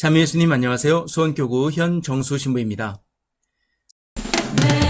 참여 예수님 안녕하세요. 수원교구 현 정수 신부입니다. 내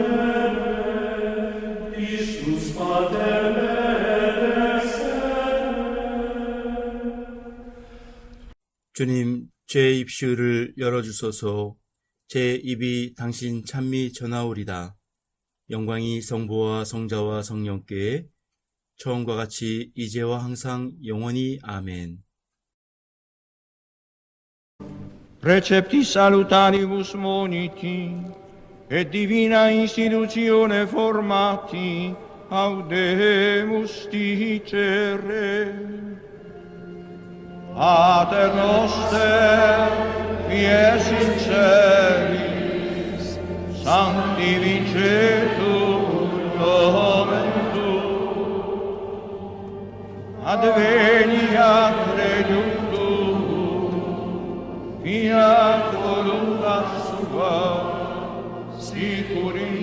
주님, 제 입술을 열어주소서 제 입이 당신 찬미 전하오리다. 영광이 성부와 성자와 성령께 처음과 같이 이제와 항상 영원히 아멘. Precepti salutaribus moniti, et divina institutione formati, audemus dicere. Pater noster, qui es in celis, sanctificetur nomen tuum. Adveniat regnum tuum, fiat voluntas sua, sicur in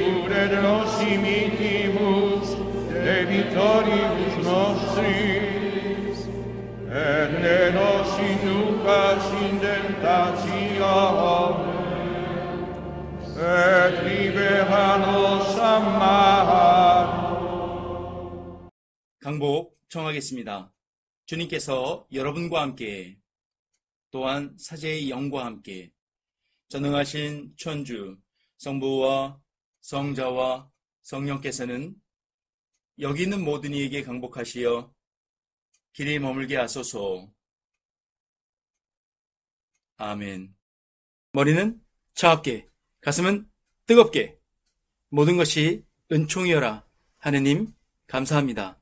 sicur et nos imitibus debitoribus nostris, et ne nos inducas in tentationem, et libera nos a malo. 강복 청하겠습니다. 주님께서 여러분과 함께 또한 사제의 영과 함께 전능하신 천주 성부와 성자와 성령께서는 여기 있는 모든 이에게 강복하시어 길이 머물게 하소서. 아멘. 머리는 차갑게, 가슴은 뜨겁게, 모든 것이 은총이여라. 하느님, 감사합니다.